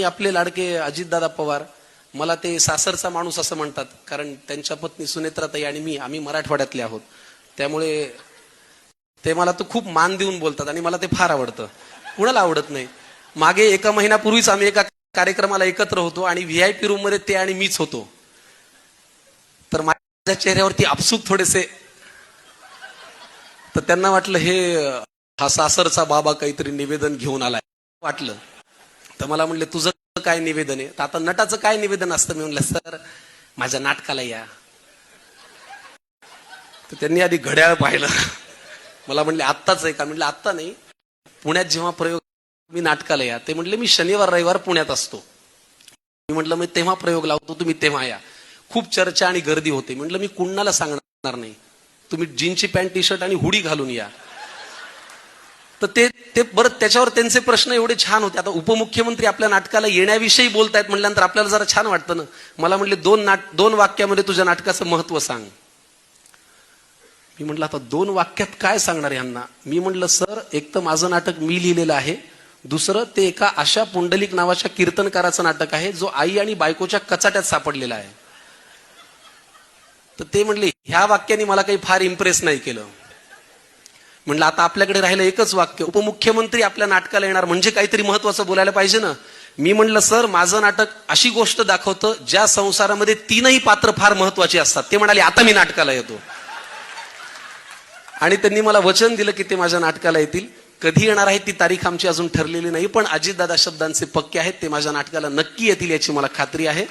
आणि आपले लाडके अजितदादा पवार मला ते सासरचा माणूस असं म्हणतात कारण त्यांच्या पत्नी सुनेत्राताई आणि मी आम्ही मराठवाड्यातले आहोत. त्यामुळे ते मला तो खूप मान देऊन बोलतात आणि मला ते फार आवडतं. कुणाला आवडत नाही? मागे एका महिन्यापूर्वीच आम्ही एका कार्यक्रमाला एकत्र होतो आणि व्ही आय पी रूममध्ये ते आणि मीच होतो. तर माझ्या चेहऱ्यावरती आपसूक थोडेसे तर त्यांना वाटलं हे हा सासरचा बाबा काहीतरी निवेदन घेऊन आलाय. वाटलं. तर मला म्हणले तुझं काय निवेदन आहे? तर आता नटाचं काय निवेदन असतं? मी म्हणलं सर माझ्या नाटकाला या. तर त्यांनी आधी घड्याळ पाहिलं. मला म्हणले आत्ताच आहे का? म्हणलं आत्ता नाही. पुण्यात जेव्हा प्रयोग मी नाटकाला या. ते म्हणले मी शनिवार रविवार पुण्यात असतो. मी म्हटलं मी तेव्हा प्रयोग लावतो तुम्ही तेव्हा या. खूप चर्चा आणि गर्दी होते. म्हटलं मी कुणाला सांगणार नाही? तुम्ही जीनची पॅन्ट टी शर्ट आणि हुडी घालून या. तर ते ते बरं त्याच्यावर त्यांचे प्रश्न एवढे छान होते. आता उपमुख्यमंत्री आपल्या नाटकाला येण्याविषयी बोलतायत म्हटल्यानंतर आपल्याला जरा छान वाटतं ना? मला म्हणले दोन नाट दोन वाक्यामध्ये तुझ्या नाटकाचं महत्त्व सांग. मी म्हटलं आता दोन वाक्यात काय सांगणार यांना? मी म्हटलं सर एक तर माझं नाटक मी लिहिलेलं आहे. दुसरं ते एका अशा पुंडलिक नावाच्या कीर्तनकाराचं नाटक आहे जो आई आणि बायकोच्या कचाट्यात सापडलेला आहे. तर ते म्हणले ह्या वाक्याने मला काही फार इम्प्रेस नाही केलं. म्हणलं आता आपल्याकडे राहिलं एकच वाक्य. उपमुख्यमंत्री आपल्या नाटकाला येणार म्हणजे काहीतरी महत्वाचं बोलायला पाहिजे ना? मी म्हणलं सर माझं नाटक अशी गोष्ट दाखवतं ज्या संसारामध्ये तीनही पात्र फार महत्वाची असतात. ते म्हणाले आता मी नाटकाला येतो. आणि त्यांनी मला वचन दिलं की ते माझ्या नाटकाला येतील. कधी येणार आहे ती तारीख आमची अजून ठरलेली नाही पण अजितदादा शब्दांचे पक्के आहेत ते माझ्या नाटकाला नक्की येतील याची मला खात्री आहे.